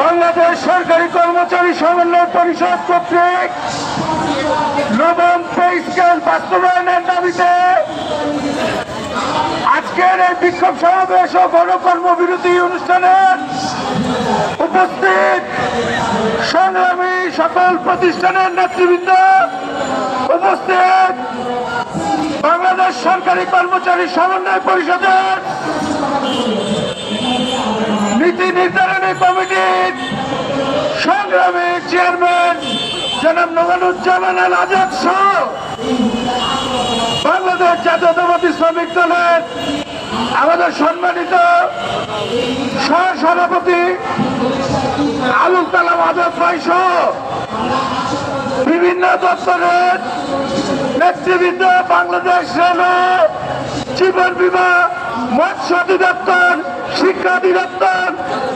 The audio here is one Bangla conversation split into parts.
বাংলাদেশ সরকারি কর্মচারী সমন্বয় পরিষদ কর্তৃক নবম পে স্কেল বাস্তবায়নের দাবিতে আজকের এই বিক্ষোভ সমাবেশ ও গণকর্মবিরতি অনুষ্ঠানের উপস্থিত সংগ্রামী সকল প্রতিষ্ঠানের নেতৃবৃন্দ, উপস্থিত বাংলাদেশ সরকারি কর্মচারী সমন্বয় পরিষদের নীতি নির্ধারণী কমিটির সংগ্রামী চেয়ারম্যান জনাব নবানুজ্জামান আল আজাদ বাংলাদেশ জাতীয়তাবাদী শ্রমিক দলের আমাদের সম্মানিত সহ সভাপতি আবুল কালাম আজাদ ভাই সহ বিভিন্ন দপ্তরের নেতৃবৃন্দ বাংলাদেশ রেল জীবন বিমা, মৎস্য অধিদপ্তর, শিক্ষা অধিদপ্তর,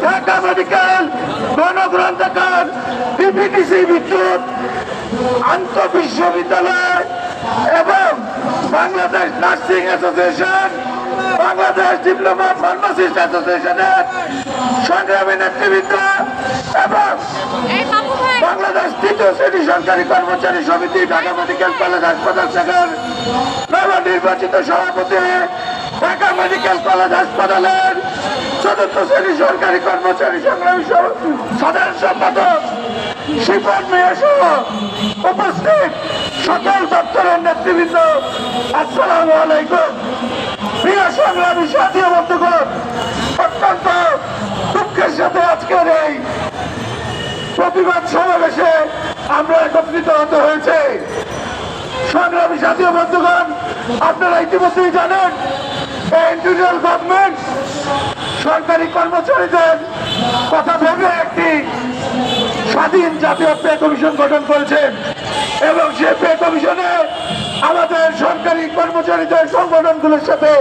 ঢাকা মেডিকেল, গণগ্রন্থাগার বিপিটিসি বিদ্যুৎ আন্ত বিশ্ববিদ্যালয় এবং Bangladesh nursing association, Bangladesh diploma pharmacist অ্যাসোসিয়েশনের সংগ্রামী নেতৃবৃন্দ এবং বাংলাদেশ তৃতীয় শ্রেণি সরকারি কর্মচারী সমিতি, ঢাকা মেডিকেল কলেজ হাসপাতাল শাখার নবনির্বাচিত সভাপতি, ঢাকা মেডিকেল কলেজ হাসপাতালের চতুর্থ শ্রেণি সরকারি কর্মচারী সংগ্রামী সাধারণ সম্পাদক শিপন মেয়ে সহ উপস্থিত সকল দপ্তরের নেতৃবৃন্দ। আসসালামু আলাইকুম। প্রিয় সংগ্রামী সাথী বন্ধুগণ, অত্যন্ত আপনারা জানেন ইন্ডিভিজুয়াল গভর্নমেন্ট সরকারি কর্মচারীদের কথা ভেবে একটি স্বাধীন জাতীয় পে কমিশন গঠন করেছেন এবং সে পে কমিশনে আমাদের সরকারি কর্মচারীদের সংগঠনগুলোর সাথে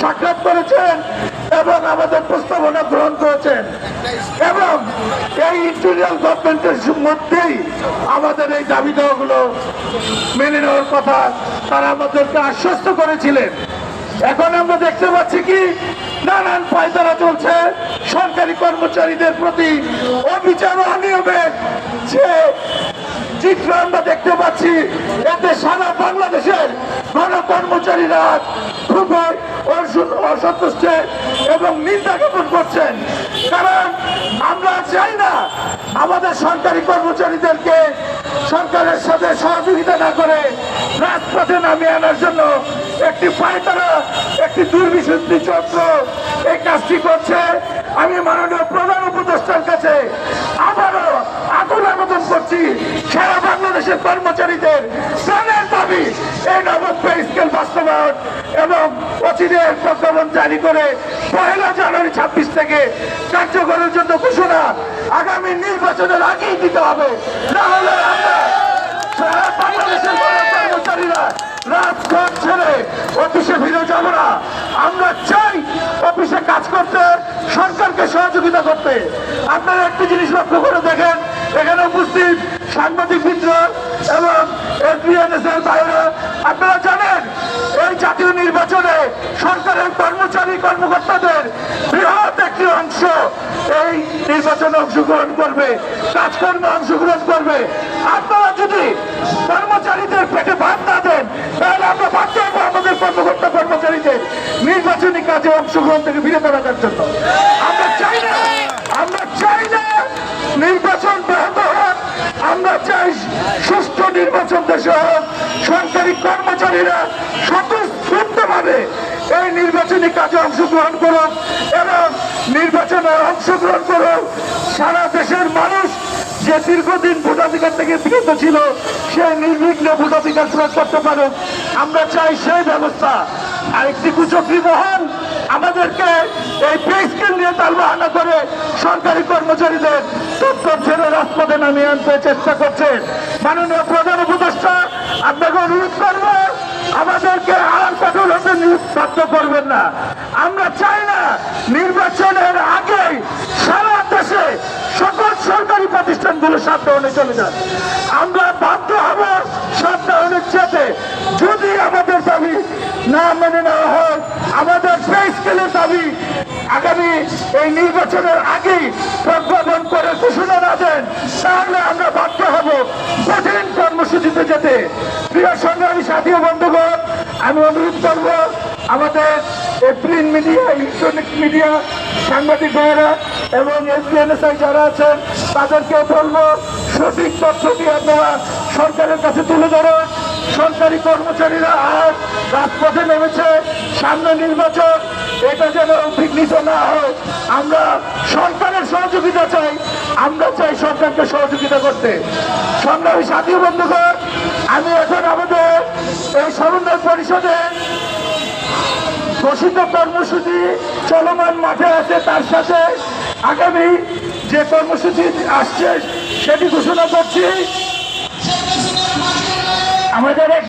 সাক্ষাৎ করেছেন এবং আমাদের প্রস্তাবনা গ্রহণ করেছেন। এবং এই ইন্টেরিয়াল গভর্নমেন্টের মধ্যেই আমাদের এই দাবি দেওয়াগুলো মেনে নেওয়ার কথা তারা আমাদেরকে আশ্বস্ত করেছিলেন। এখন আমরা দেখতে পাচ্ছি কি? নানান পায়তারা চলছে। সরকারি কর্মচারীদের প্রতি অবিচার অনিয়মের যে চিত্র আমরা দেখতে পাচ্ছি, এতে সারা বাংলাদেশের গণকর্মচারীরা খুবই অসু- অসন্তুষ্ট এবং নিন্দা জ্ঞাপন করছেন। কারণ আমরা চাই না আমাদের সরকারি কর্মচারীদেরকে সরকারের সাথে সহযোগিতা না করে রাজপথে নামিয়ে আনার জন্য একটি পায়তারা, একটি দুর্বিশুদ্ধি চক্র এই কাজটি করছে। আমি মাননীয় প্রধান করছি। সারা বাংলাদেশের কর্মচারীদের প্রাণের দাবি, এই নবম পে স্কেল বাস্তবায়ন এবং অচিরের প্রজ্ঞাপন জারি করে পয়লা জানুয়ারি ছাব্বিশ থেকে কার্যকরের জন্য ঘোষণা আগামী নির্বাচনের আগেই দিতে হবে। না হলে আমরা সারা বাংলাদেশের ছেড়ে অফিসে আমরা চাই অফিসে কাজ করতে, সরকারকে সহযোগিতা করতে। আপনারা একটি জিনিস লক্ষ্য করে দেখেন উপস্থিত সাংবাদিক মিত্র এবং বাইরে আপনারা জানেন, এই জাতীয় নির্বাচনে সরকারের কর্মচারী, কর্মকর্তাদের বৃহৎ একটি অংশ এই নির্বাচনে অংশগ্রহণ করবে, কাজকর্মে অংশগ্রহণ করবে। আপনারা যদি কর্মচারীদের পেটে ভাত না দেন, তাহলে আমরা বাধ্য হব আমাদের কর্মকর্তা, কর্মচারীদের নির্বাচনী কাজে অংশগ্রহণ থেকে বিরত রাখার জন্য। আমরা চাই না, আমরা চাই না নির্বাচন চাই সুষ্ঠু নির্বাচন দেশে হোক, সরকারি কর্মচারীরা স্বতঃস্ফূর্তভাবে এই নির্বাচনী কাজে অংশগ্রহণ করুক এবং নির্বাচনে অংশগ্রহণ করুক। সারা দেশের মানুষ যে দীর্ঘদিন ভোটাধিকার থেকে বিরত ছিল, সে নির্বিঘ্নে ভোটাধিকার প্রয়োগ করতে পারুক। আমরা চাই সেই ব্যবস্থা। আরেকটি কুচক্রী মহল আমাদেরকে এই পে স্কেল নিয়ে তালবাহানা করে সরকারি কর্মচারীদের দপ্তর ছেড়ে রাজপথে নামিয়ে আনতে চেষ্টা করছে। মাননীয় প্রধান উপদেষ্টা, আপনাকে অনুরোধ করব, আমাদেরকে আর কঠোর হতে বাধ্য করবেন না। আমরা চাই না নির্বাচনের আগে সারা দেশে সকল সরকারি প্রতিষ্ঠানগুলো সাবধানে চলে যান আমরা বাধ্য হব শাটডাউনের চেতে যদি আমাদের দাবি না মেনে নেওয়া হয় আমাদের পে স্কেলের দাবি। আগামী এই নির্বাচনের আগেই প্রজ্ঞাপন করে ঘোষণা না দেন, তাহলে আমরা বাধ্য হব কঠিন কর্মসূচিতে যেতে। প্রিয় সংগ্রামী সাথী বন্ধুগণ, আমি অনুরোধ করব আমাদের প্রিন্ট মিডিয়া, ইলেকট্রনিক মিডিয়া সাংবাদিক ভাইয়েরা এবং এসবিএনএসআই যারা আছেন তাদেরকে বলব সঠিক তথ্য দিয়ে আপনারা সরকারের কাছে তুলে ধরুন। সরকারি কর্মচারীরা আর রাজপথে নেমেছে, সামনে নির্বাচন, এটা যেন বিঘ্নিত না হয়। আমরা সরকারের সহযোগিতা চাই, আমরা চাই সরকারকে সহযোগিতা করতে। সংগ্রামী সাথী বন্ধুগণ, আমি এখন আমাদের এই সমন্বয় পরিষদে ঘোষিত কর্মসূচি চলমান মাঠে আছে, তার সাথে আগামী যে কর্মসূচি আসছে, সেটি ঘোষণা করছি। আমাদের